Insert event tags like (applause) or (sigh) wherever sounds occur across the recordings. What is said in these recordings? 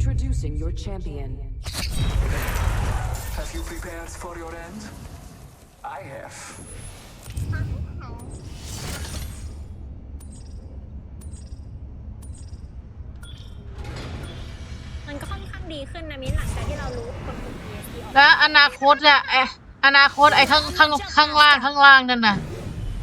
Introducing your champion. Have you prepared for your end? I have. มันก็ค่อนข้างดีขึ้นนะมิ้นหลังจากที่เรารู้คนกลุ่ม ESD ออกแล้วอนาคตอะไออนาคตไอข้างข้างข้างล่างข้างล่างนั่นน่ะ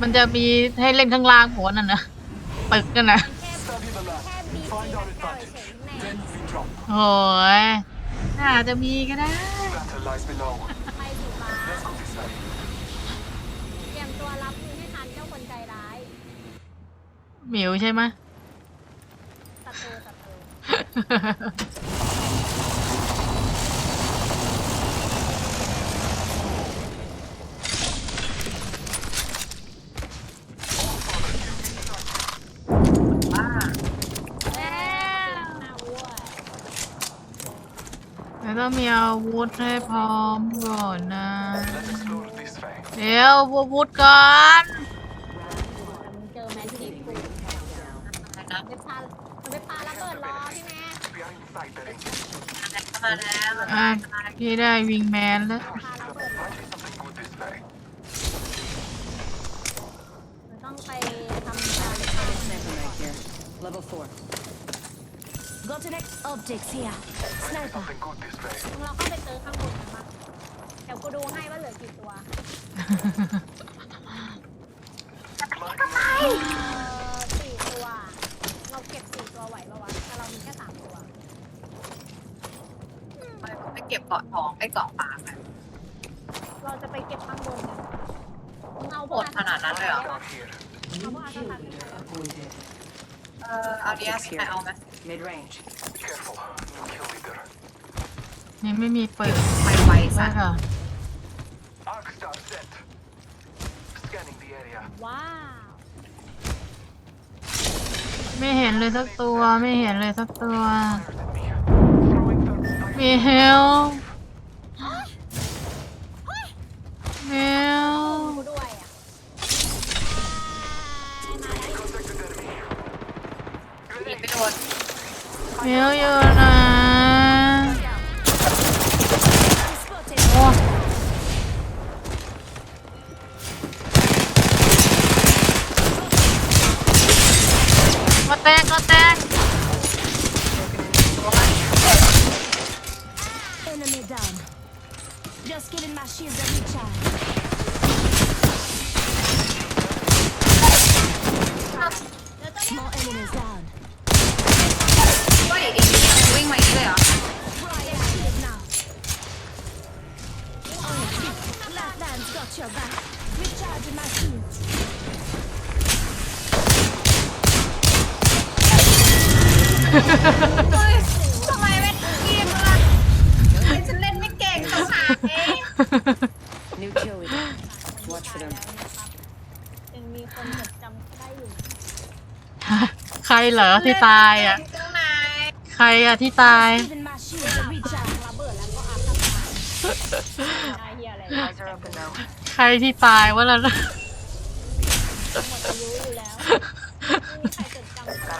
มันจะมีให้เล่นข้างล่างหัวนั่นนะตึกนั่นนะแค่ โอ้ยน่าจะมีก็ได้ Battle lies below. ไปสีฟ้า Let's go this way. เตรียมตัวรับมือให้ทันเจ้าคนใจร้ายหมิวใช่ไหมศัตรูศัตรู บ้า แล้วหน้าวัว แล้ว ต้องมีอาวุธให้พร้อมก่อนนะ Let's explore this way. เดี๋ยวอาวุธก่อนแต่มึงเจอแมจิกกูอะไรนะไปพามันไปพาระเบิดรอพี่แม่ Behind the side building. มาแล้วมาอะแล้วพี่ได้วิงแมนแล้วพาระเบิดรอ Find me something good this way. มันต้องไปทำการฆ่า Sniper right here. Level 4. Got an ex- optics here. Find me something good this way. มึงเราเข้าไปเจอข้างบนกันปะเดี๋ยวกูดูให้ว่าเหลือกี่ตัว เออสี่ตัว เราเก็บสี่ตัวไหวปะวะแต่เรามีแค่สามตัวไปไปเก็บเกาะทองไอ้เกาะปากอะ เราจะไปเก็บข้างบนกันมึงเอาพโหวกดขนาดนั้นเลยเหรอ Down here. เอาพวกอาร์ตตันไป Appointed. เออเอาดีเอสไปเอาไหม Mid range. Be careful. No kill leader. นี่ไม่มีปืนไปไวใช่สัตว์ค่ะ Arc star set. Scanning the area. ว้าวไม่เห็นเลยสักตัว ไม่เห็นเลยสักตัว Higher than me. Throwing third sniper. มีเฮล เฮลอยู่นะโอ้ก็แตกก็แตก เฮ้ยทำไมไม่ทีมล่ะเฮ้ยฉันเล่นไม่เก่งต้องหาเอง New kill leader. Watch for them. ยังมีคนจดจำได้อยู่ใครเหรอที่ตายอะ เล่นไม่เก่งตรงไหน ใครอะที่ตาย ใครที่ตายวะล่ะอายุอยู่แล้วไม่มีใครจดจำได้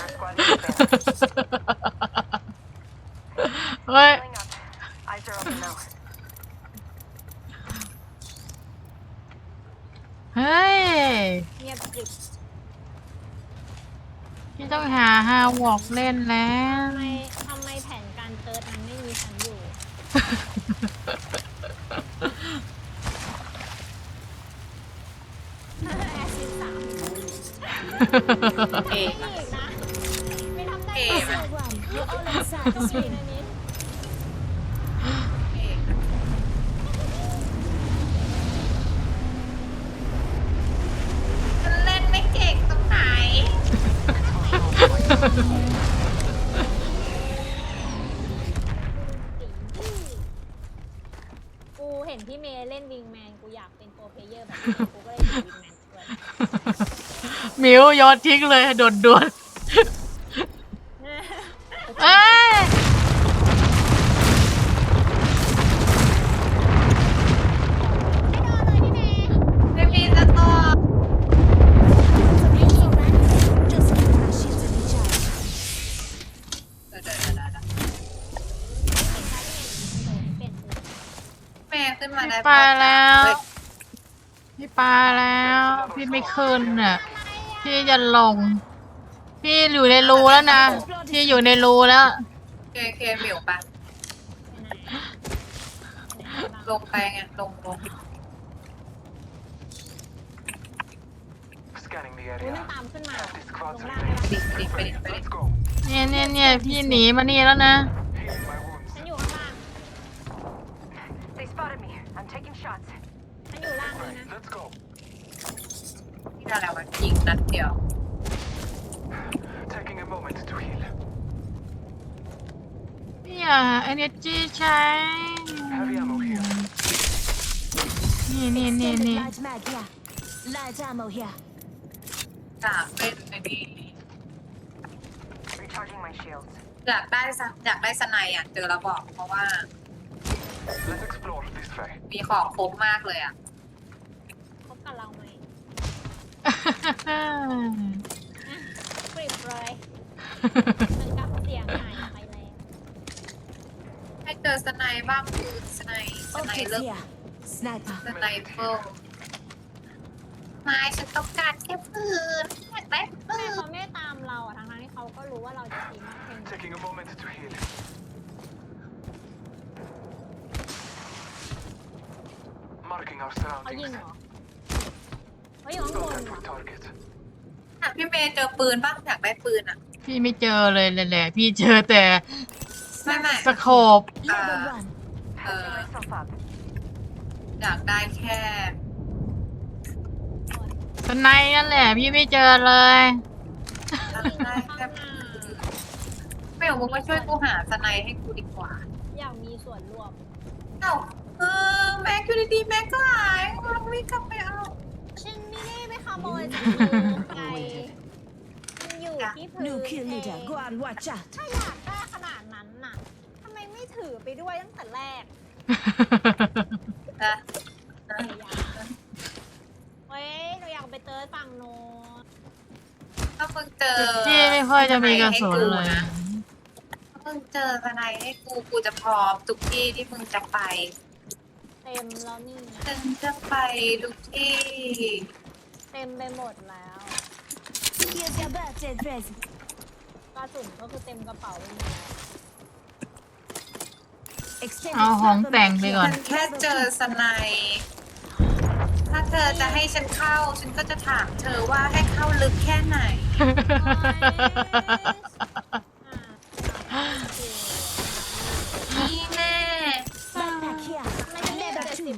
เฮ้ย Eyes are open now. เฮ้ย เงียบกริบพี่ต้องหาฮาวอกเล่นแล้วทำไมทำไม all inside ต้อง the มี swing. นะนิดเก่งอะฉันเล่นไม่เก่งตรงไหน กูเห็นพี่เมย์เล่นวิงแมนกูอยากเป็นโปรเพลเยอร์แบบนี้กูก็เลยถือวิงแมนด้วย มิวยอดทิ้งเลยด่วนด่วนเอ้ยไม่มีสตอ เดี๋ยวเดี๋ยวเดี๋ยวเดี๋ยวแม่ขึ้นมาได้ปลาแล้ว พี่ปลาแล้ว พี่ไม่ขึ้นอะ พี่จะลง พี่อยู่ในรูแล้วนะ พี่อยู่ในรูแล้ว เคเคหมิวปะลงไปไงลงลง Scanning the อุ้ย area. มันตามขึ้นมา This ล squad's งล่างได้ remaining. ปะดิไปดิไปดิไปดิ Let's go. เนี่ยเนี่ยเนี่ยพี่หนีมานี่แล้วนะ Healing my wounds. ฉันอยู่ข้างล่าง They spotted me. I'm taking shots. ฉันอยู่ล่างนี้ Right, นะ let's go. ที่อะไรวะยิงนัดเดียว Taking a moment to heal. พี่อยากหา energy ใช้ Heavy ammo here. นี่นี่นี่ Extended นี่ light mag here. Light ammo here. จากเป็นไอ้นี่ Recharging my shields. อยากได้สะอยากได้สไนด์อะเจอแล้วบอก เพราะว่า Let's explore this way. มีของครบมากเลยอะ คบกับเราไหม กริบเลยมันกับเสียงหายไปแล้วให้เจอสไนด์บ้างคือสไนด์สไนด์ Optics เลิก here. Sniper. สไนเปอร์ไม่ฉันต้องการแค่ปืนอยากได้ปืทำไมนเขาไม่ตามเราอะทั้งๆที่เขาก็รู้ว่าเราจะตีมากเพลง Taking a moment to heal. Marking our เขายิง surroundings. เหรอ เขาอยู่ข้างบน Contact เหรอ with target. อะพี่เมย์เจอปืนป่ะอยากได้ปืนอะ พี่ไม่เจอเลยเลยแหละพี่เจอแต่ไม่ไม่สโคป Level Uh, one. เอออยากได้แค่สไนด์นั่นแหละ พี่ไม่เจอเลย อยากได้แค่ปืนไม่เอามึงมาช่วยกูหาสไนด์ให้กูดีกว่า อยากมีส่วนร่วม เอ้าเออแม็กอยู่ดีๆแม็กก็หายเราวิ่งกลับไปเอา ฉันไม่ได้ไปขโมยจากมือใครมันอยู่ที่พื้น New kill เอ leader. ง Go and watch out. ถ้าอยากได้ขนาดนั้นน่ะทำไมไม่ถือไปด้วยตั้งแต่แรกนะเอออยากเฮ้ยเราอยากไปเติร์ดฝั่งโน้นถ้ามึงเจอพี่ไม่ค่อยจะมีกระสุนเลยนะถ้ามึงเจอสไนด์ให้กูกูจะพร้อมทุกที่ที่มึงจะไป เต็มแล้วนี่ไงฉันจะไปทุกที่ เต็มไปหมดแล้ว Here's your birthday present. กระสุนก็คือเต็มกระเป๋าไปหมดแล้ว Extended เอาของ sniper แต่ง mag ไป here. ก่อนฉันแค่เจอสไนด์ถ้าเธอจะให้ฉันเข้า ฉันก็จะถามเธอว่าให้เข้าลึกแค่ไหนนี่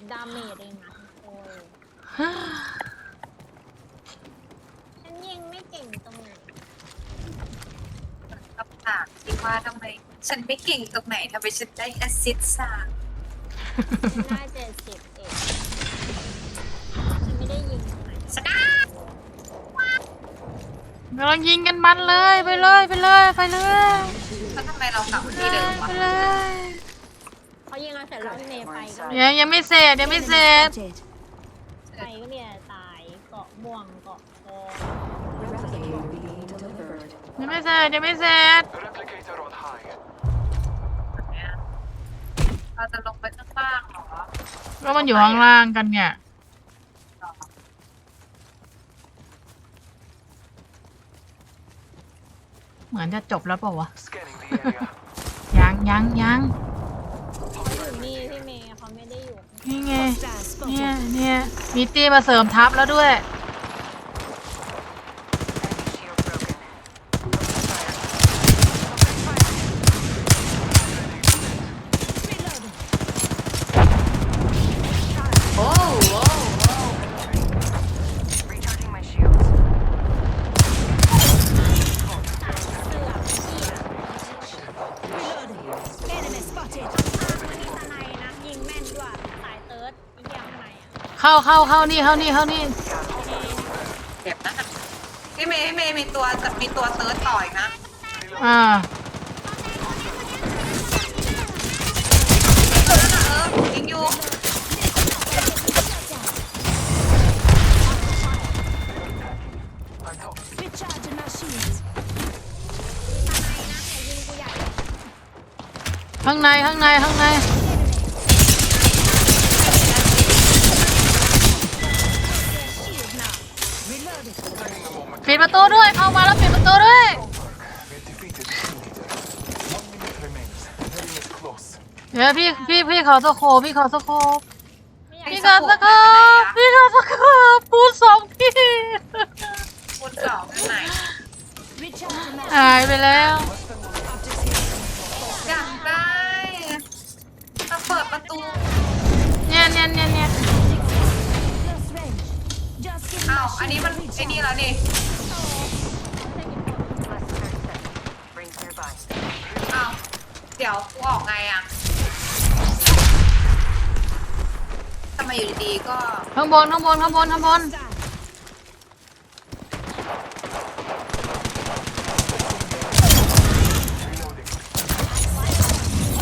บดาเมจเองนะโอ้ยฉันยิงไม่เก่งตรงไหนคำถามที่ว่าทำไมฉันไม่เก่งตรงไหนทำไมฉันได้แอสซิสต์สามฉันได้เจ็ดสิบเองฉันไม่ได้ยิงตรงไหนชนะกำลังยิงกันมันเลยไปเลยไปเลยไปเลยแล้วทำไมเรากลับมาที่เดิมวะไปเลยเขา ยิงเราเสร็จแล้วเมย์ไปก็ยังยังไม่เสร็จยังไม่เสร็จ Spotted. ไปก็เนี่ยตายเกาะม่วงเกาะทองยังไม่เสร็จยังไม่เสร็จ Replicator on high. เราจะลงไปข้างล่างเหรอก็มันอยู่ข้างล่างกันเนี่ย เหมือนจะจบแล้วเปล่าวะ Scanning the area. ยังยังยัง เขาอยู่นี่พี่เมย์เขาไม่ได้อยู่ นี่ไง เนี่ยเนี่ยมีตีมาเสริมทัพแล้วด้วย Shield broken. Reloading. โอ้โห Recharging my shields. เสือกเหี้ย Reloading. Enemy spotted. มันมีสไนด์นะยิงแม่นด้วยสายเติร์ดอีกอย่างไหนอะ เข้าเข้าเข้านี่เข้านี่เข้านี่เจ็บนะพี่เมย์พี่เมย์มีตัวจะมีตัวเติร์ดต่อยนะอ่าเออเออยิงอยู่ I thought. Recharging my shields. ยิงกูใหญ่ข้างในข้างในข้างใน ดประตูด้วยเข้ามาแล้วปิดประตูด้วย We defeated the leader. One minute remains. Very much close. เดี๋ยวพี่พี่พี่ขอสโคปพี่ขอสโคปไม่อยากพี่ขอสโคปพี่ขอสโคปปูสองพี่คุณสองที่ไหน Recharge my หายไปแล้วอยากได้มาเปิดประตูเนี่ยเนี่ยเนี่ยเนี่ย close range. Just give อ้าว my อันนี้ shield มัน a ไอ้นี่ recharge. แล้วนี่ Rings nearby. อ้าว เดี๋ยวกูออกไงอะทำไมอยู่ดีๆก็ข้างบนข้างบนข้างบนข้างบน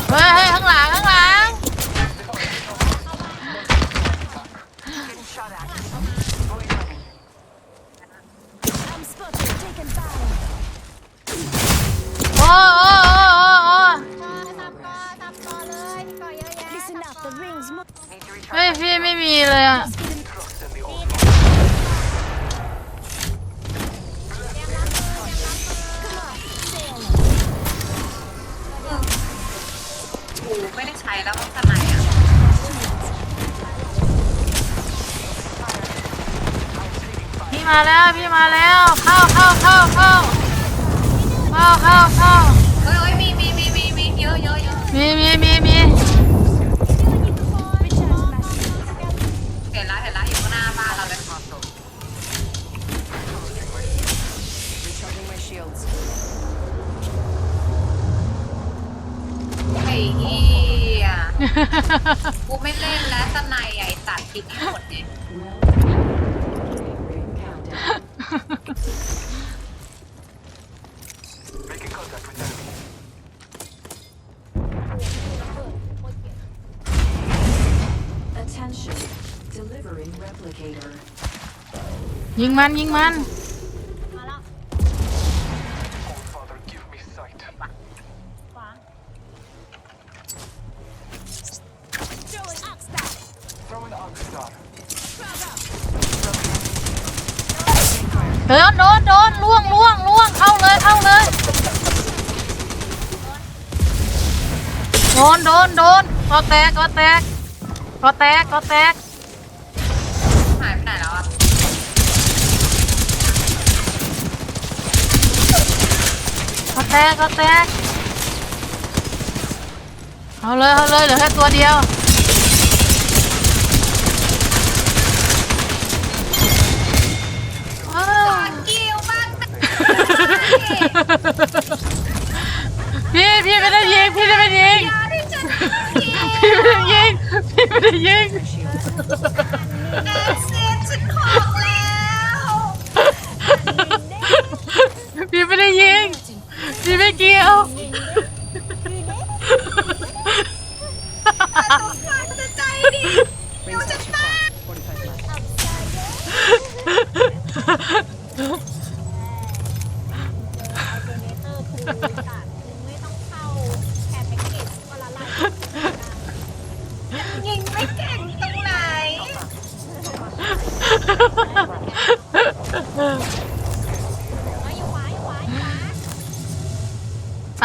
เฮ้ยเฮ้ยข้างหลัง เฮ้ยพี่ไม่มีเลยอะ Just give Trust in the old กูไม่ได้ใช้แล้วข้างในอะพี่มาแล้วพี่มาแล้วเข้าเข้าเข้าเข้าเข้าเข้าเข้าเฮ้ยเฮ้ยมีมีมีมีมีเยอะเยอะเยอะมีมีมีมี Recharging my shields. ไอ้เหี้ยกูไม่เล่นแล้วสไนไอ้ตัดทิ้งให้หมดเนี่ย (laughs) Making contact with enemy. Attention, delivering replicator. ยิงมันยิงมัน เดินโดนโดนล่วงล่วงล่วงเข้าเลยเข้าเลยโดนโดนโดนก็แตกก็แตกก็แตกก็แตกหายไปไหนแล้วอะก็แตกก็แตกเอาเลยเอาเลยเหลือแค่ตัวเดียวอ้าว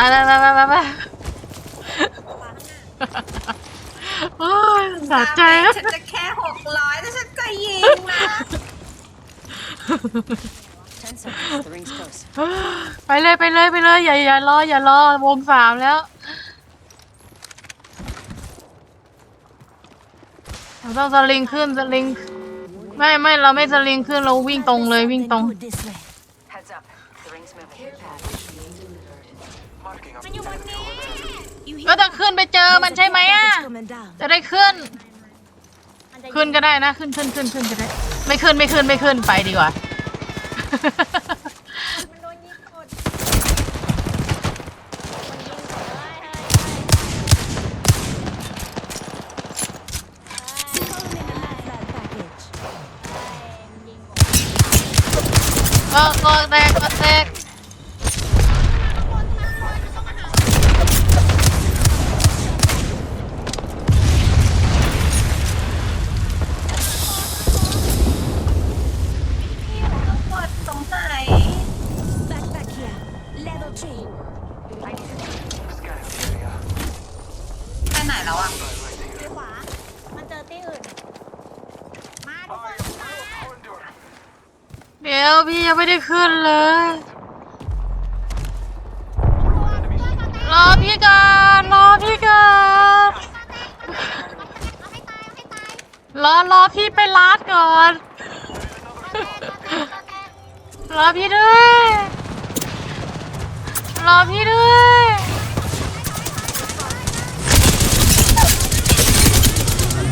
ไปไปไปไปไปไปขวาข้างหน้าโอ้ยสะใจครับฉันจะแค่หกร้อยแล้วฉันก็ยิงนะ10 seconds. The ring's close. ไปเลยไปเลยไปเลยอย่าอย่ารออย่ารอวงสามแล้วเราต้องสลิงขึ้นสลิง ไม่ไม่เราไม่สลิงขึ้นเราวิ่งตรงเลยวิ่งตรง Then good this way. มันอยู่บนนี้ You hear ก็ต้องขึ้นไปเจอมันใช่ไหมอะ package coming down. จะได้ขึ้น มันจะยิงขึ้นก็ได้นะขึ้นขึ้นขึ้นขึ้นก็ได้ ไม่ขึ้นไม่ขึ้นไม่ขึ้นไปดีกว่า มันโดนยิงกดมันยิงกดเลยเฮ้ยเฮ้ย Calling in the lifeline package. เฮ้ยมันยิงกดก็ก็แตกก็แตก ขึ้นเลย รอพี่ก่อนรอพี่ก่อนรอรอพี่ไปลาดก่อน รอพี่ด้วย รอพี่ด้วย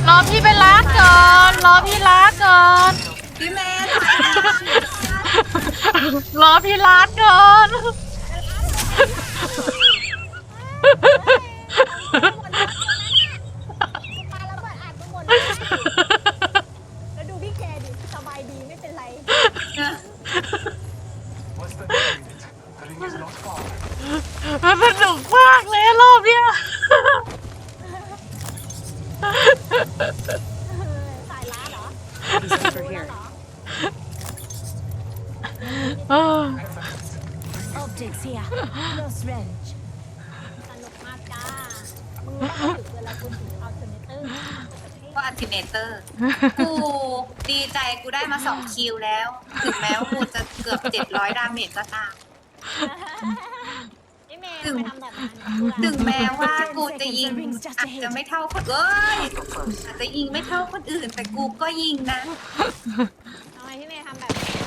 รอพี่ไปลาดก่อน รอพี่ลาดก่อนพี่เมย์ รอพี่ลาดก่อนปาระเบิดอัดข้างบนเลยแล้วดูพี่แกดิสบายดีไม่เป็นไร What's the name of it? The ring is not far. มันสนุกมากเลยรอบเนี้ยสายล้าเหรอ Over here. เหรอเออ Optics here. Close range. สนุกมากจ้ามึงต้องถือเวลาคุณถืออัลเทอร์เนเตอร์ก็อัลติเนเตอร์ กูดีใจกูได้มาสองคิวแล้ว ถึงแม้ว่ากูจะเกือบเจ็ดร้อยดาเมจก็ตามนี่เมย์ทำไมทำแบบนั้นเพื่อนถึงแม้ว่ากูจะยิงอาจจะไม่เท่าคนเอ้ยอาจจะยิงไม่เท่าคนอื่น แต่กูก็ยิงนะ ทำไมพี่เมย์ทำแบบนี้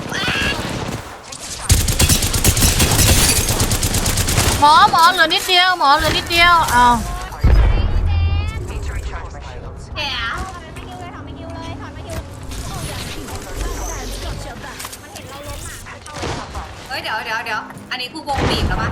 หมอหมอเหลือนิดเดียวหมอเหลือนิดเดียวเอา Need to recharge my shields. แกไม่คิวเลยถอนไม่คิวเลยถอนไม่คิวมันเห็นเราล้มอะไม่เข้าเลยเฮ้ยเดี๋ยวเดี๋ยวเดี๋ยวอันนี้กูวงบีบแล้วปะ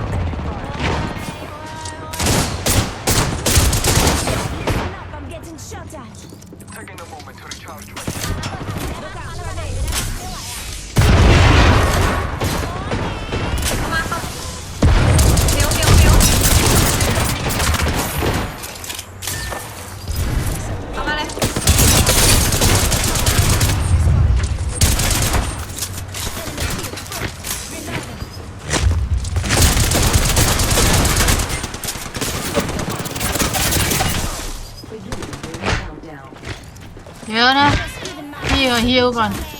พี่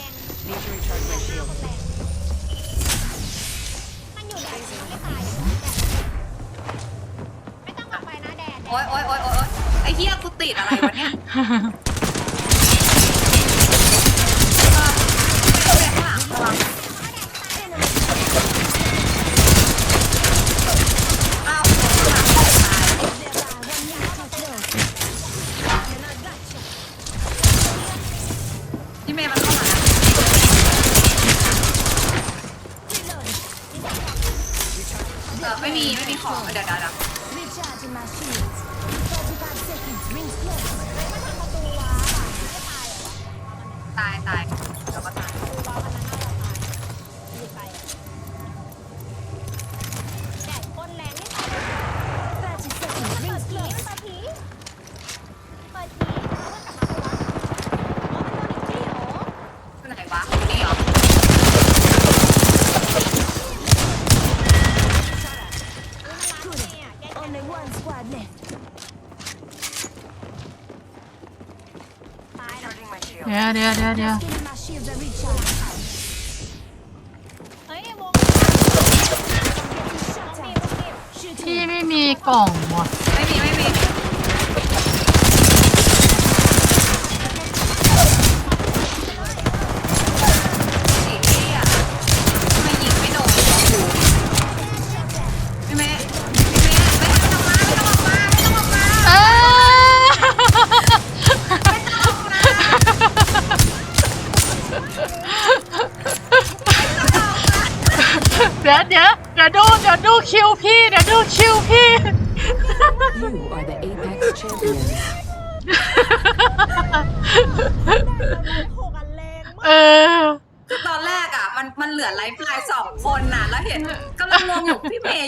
ดี๋ยวเดี๋ยวเดี๋ยว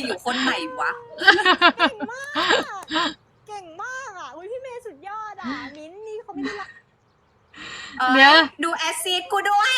ยู่พี่เมย์อยู่คนไหนวะเก่งมากอะอุ้ยพี่เมย์สุดยอดอะ มิ้นท์นี่เขาไม่ได้รัก เออเดี๋ยวดูแอสซีดกูด้วย